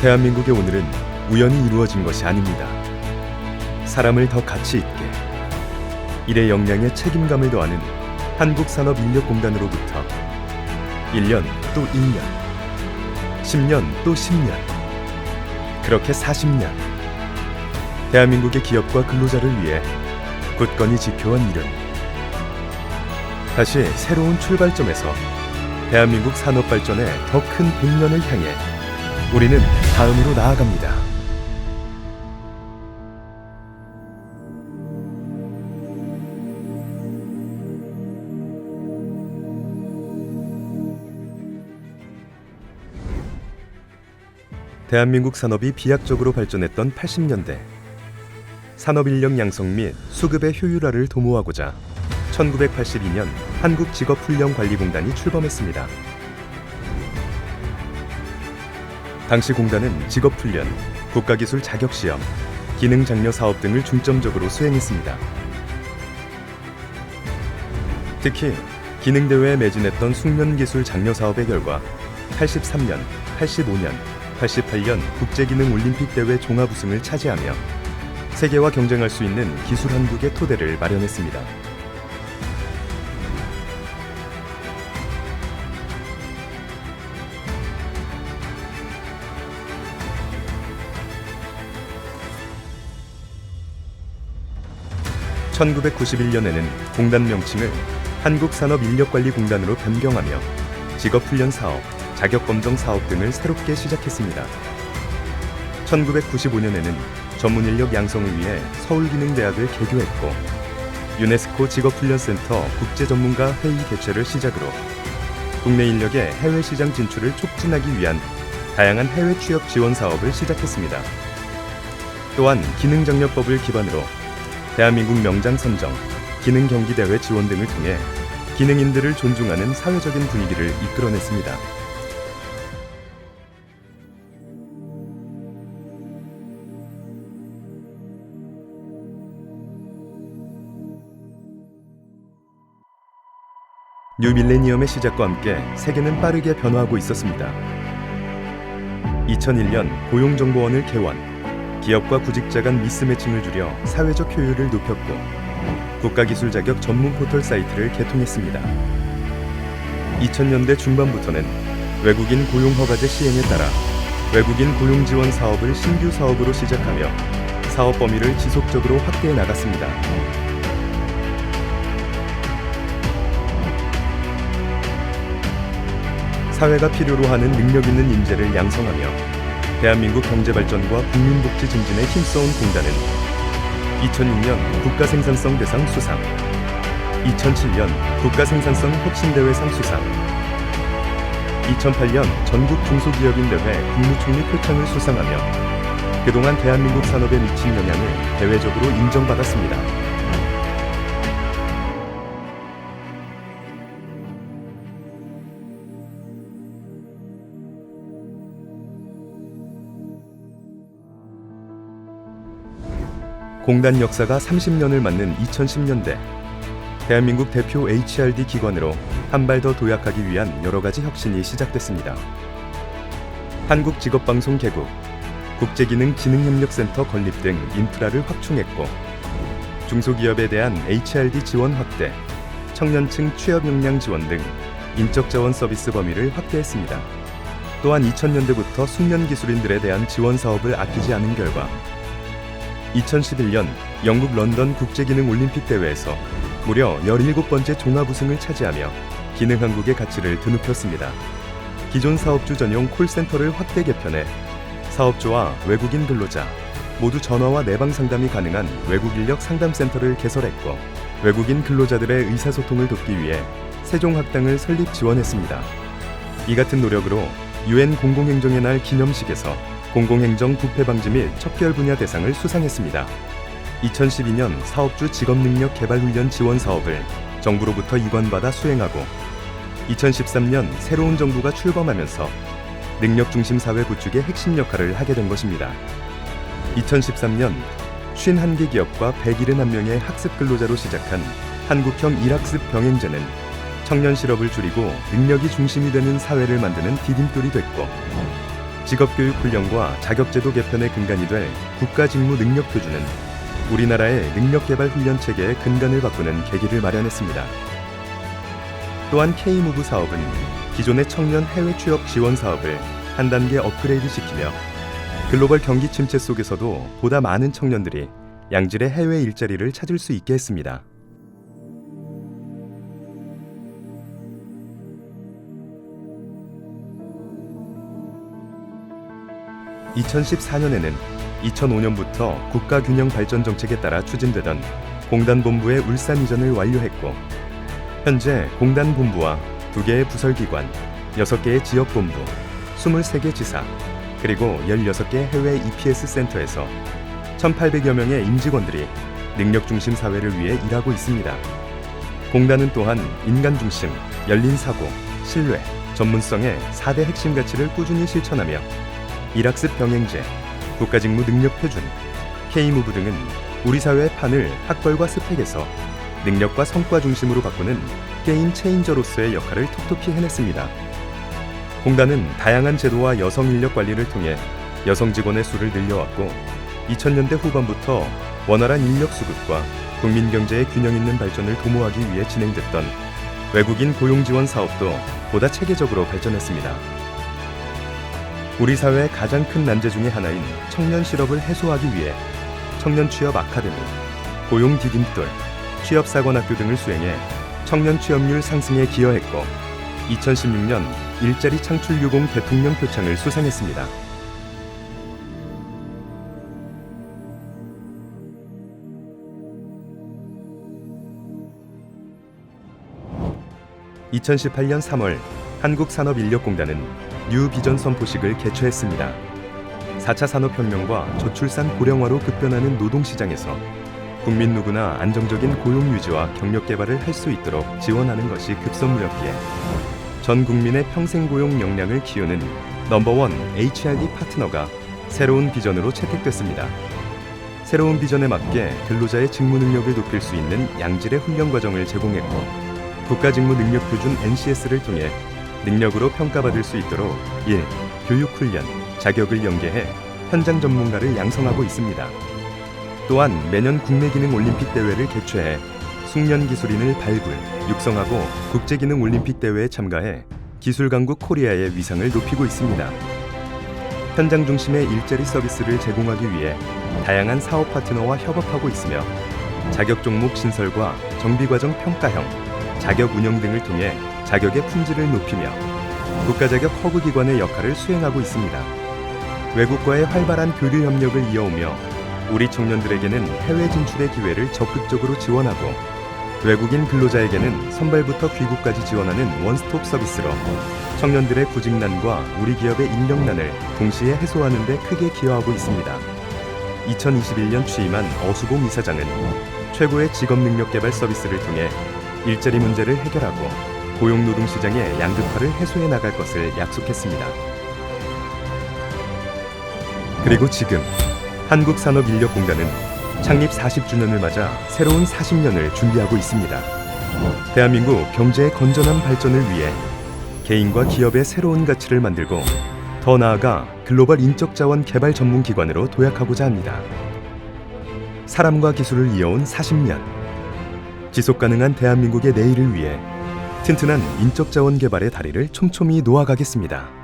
대한민국의 오늘은 우연히 이루어진 것이 아닙니다. 사람을 더 가치 있게 일의 역량에 책임감을 더하는 한국산업인력공단으로부터 1년 또 1년 10년 또 10년 그렇게 40년 대한민국의 기업과 근로자를 위해 굳건히 지켜온 이름 다시 새로운 출발점에서 대한민국 산업 발전의 더 큰 100년을 향해 우리는 다음으로 나아갑니다. 대한민국 산업이 비약적으로 발전했던 80년대 산업 인력 양성 및 수급의 효율화를 도모하고자 1982년 한국직업훈련관리공단이 출범했습니다. 당시 공단은 직업훈련, 국가기술 자격시험, 기능장려 사업 등을 중점적으로 수행했습니다. 특히 기능대회에 매진했던 숙련기술 장려 사업의 결과 83년, 85년, 88년 국제기능올림픽 대회 종합 우승을 차지하며 세계와 경쟁할 수 있는 기술 한국의 토대를 마련했습니다. (1991년에는) 공단 명칭을 한국산업인력관리공단으로 변경하며 직업훈련 사업, 자격검정 사업 등을 새롭게 시작했습니다. 1995년에는 전문 인력 양성을 위해 서울기능대학을 개교했고 유네스코 직업훈련센터 국제전문가 회의 개최를 시작으로 국내 인력의 해외 시장 진출을 촉진하기 위한 다양한 해외 취업 지원 사업을 시작했습니다. 또한 기능장려법을 기반으로 대한민국 명장 선정, 기능 경기 대회 지원 등을 통해 기능인들을 존중하는 사회적인 분위기를 이끌어냈습니다. 뉴 밀레니엄의 시작과 함께 세계는 빠르게 변화하고 있었습니다. 2001년 고용정보원을 개원, 기업과 구직자 간 미스매칭을 줄여 사회적 효율을 높였고 국가기술 자격 전문 포털 사이트를 개통했습니다. 2000년대 중반부터는 외국인 고용 허가제 시행에 따라 외국인 고용 지원 사업을 신규 사업으로 시작하며 사업 범위를 지속적으로 확대해 나갔습니다. 사회가 필요로 하는 능력 있는 인재를 양성하며 대한민국 경제 발전과 국민복지 증진에 힘써온 공단은 2006년 국가생산성 대상 수상, 2007년 국가생산성 혁신대회상 수상, 2008년 전국 중소기업인 대회 국무총리 표창을 수상하며 그동안 대한민국 산업에 미친 영향을 대외적으로 인정받았습니다. 공단 역사가 30년을 맞는 2010년대 대한민국 대표 HRD 기관으로 한 발 더 도약하기 위한 여러 가지 혁신이 시작됐습니다. 한국직업방송 개국, 국제기능진흥협력센터 건립 등 인프라를 확충했고 중소기업에 대한 HRD 지원 확대, 청년층 취업 역량 지원 등 인적 자원 서비스 범위를 확대했습니다. 또한 2000년대부터 숙련 기술인들에 대한 지원 사업을 아끼지 않은 결과 2011년 영국 런던 국제기능 올림픽 대회에서 무려 17번째 종합 우승을 차지하며 기능 한국의 가치를 드높였습니다. 기존 사업주 전용 콜센터를 확대 개편해 사업주와 외국인 근로자 모두 전화와 내방 상담이 가능한 외국 인력 상담 센터를 개설했고 외국인 근로자들의 의사소통을 돕기 위해 세종학당을 설립 지원했습니다. 이 같은 노력으로 유엔 공공행정의 날 기념식에서 공공행정 부패 방지 및 척결 분야 대상을 수상했습니다. 2012년 사업주 직업능력 개발 훈련 지원 사업을 정부로부터 이관받아 수행하고 2013년 새로운 정부가 출범하면서 능력 중심 사회 구축의 핵심 역할을 하게 된 것입니다. 2013년 51개 기업과 171명의 학습 근로자로 시작한 한국형 일학습 병행제는 청년 실업을 줄이고 능력이 중심이 되는 사회를 만드는 디딤돌이 됐고 직업교육 훈련과 자격제도 개편의 근간이 될 국가직무 능력 표준은 우리나라의 능력개발 훈련 체계의 근간을 바꾸는 계기를 마련했습니다. 또한 K무브 사업은 기존의 청년 해외 취업 지원 사업을 한 단계 업그레이드 시키며 글로벌 경기 침체 속에서도 보다 많은 청년들이 양질의 해외 일자리를 찾을 수 있게 했습니다. 2014년에는 2005년부터 국가균형 발전 정책에 따라 추진되던 공단 본부의 울산 이전을 완료했고 현재 공단 본부와 2개의 부설기관, 6개의 지역본부, 23개 지사, 그리고 16개 해외 EPS 센터에서 1,800여 명의 임직원들이 능력 중심 사회를 위해 일하고 있습니다. 공단은 또한 인간 중심, 열린 사고, 신뢰, 전문성의 4대 핵심 가치를 꾸준히 실천하며 일학습 병행제, 국가직무 능력 표준, K무브 등은 우리 사회의 판을 학벌과 스펙에서 능력과 성과 중심으로 바꾸는 게임 체인저로서의 역할을 톡톡히 해냈습니다. 공단은 다양한 제도와 여성 인력 관리를 통해 여성 직원의 수를 늘려왔고 2000년대 후반부터 원활한 인력 수급과 국민 경제의 균형 있는 발전을 도모하기 위해 진행됐던 외국인 고용 지원 사업도 보다 체계적으로 발전했습니다. 우리 사회의 가장 큰 난제 중의 하나인 청년 실업을 해소하기 위해 청년 취업 아카데미, 고용 디딤돌, 취업 사관학교 등을 수행해 청년 취업률 상승에 기여했고 2016년 일자리 창출 유공 대통령 표창을 수상했습니다. (2018년 3월) 한국산업인력공단은 뉴 비전 선포식을 개최했습니다. 4차 산업혁명과 저출산 고령화로 급변하는 노동시장에서 국민 누구나 안정적인 고용 유지와 경력 개발을 할 수 있도록 지원하는 것이 급선무였기에 전 국민의 평생 고용 역량을 키우는 넘버원 HRD 파트너가 새로운 비전으로 채택됐습니다. 새로운 비전에 맞게 근로자의 직무 능력을 높일 수 있는 양질의 훈련 과정을 제공했고 국가직무 능력 표준 NCS를 통해 능력으로 평가받을 수 있도록 1. 교육 훈련, 자격을 연계해 현장 전문가를 양성하고 있습니다. 또한 매년 국내 기능 올림픽 대회를 개최해 숙련 기술인을 발굴, 육성하고 국제 기능 올림픽 대회에 참가해 기술 강국 코리아의 위상을 높이고 있습니다. 현장 중심의 일자리 서비스를 제공하기 위해 다양한 사업 파트너와 협업하고 있으며 자격 종목 신설과 정비 과정 평가형, 자격 운영 등을 통해 자격의 품질을 높이며 국가 자격 허브 기관의 역할을 수행하고 있습니다. 외국과의 활발한 교류 협력을 이어오며 우리 청년들에게는 해외 진출의 기회를 적극적으로 지원하고 외국인 근로자에게는 선발부터 귀국까지 지원하는 원스톱 서비스로 청년들의 구직난과 우리 기업의 인력난을 동시에 해소하는 데 크게 기여하고 있습니다. 2021년 취임한 어수봉 이사장은 최고의 직업 능력 개발 서비스를 통해 일자리 문제를 해결하고 고용 노동 시장의 양극화를 해소해 나갈 것을 약속했습니다. 그리고 지금 한국산업인력공단은 창립 40주년을 맞아 새로운 40년을 준비하고 있습니다. 대한민국 경제의 건전한 발전을 위해 개인과 기업의 새로운 가치를 만들고 더 나아가 글로벌 인적 자원 개발 전문 기관으로 도약하고자 합니다. 사람과 기술을 이어온 40년. 지속 가능한 대한민국의 내일을 위해 튼튼한 인적 자원 개발의 다리를 촘촘히 놓아가겠습니다.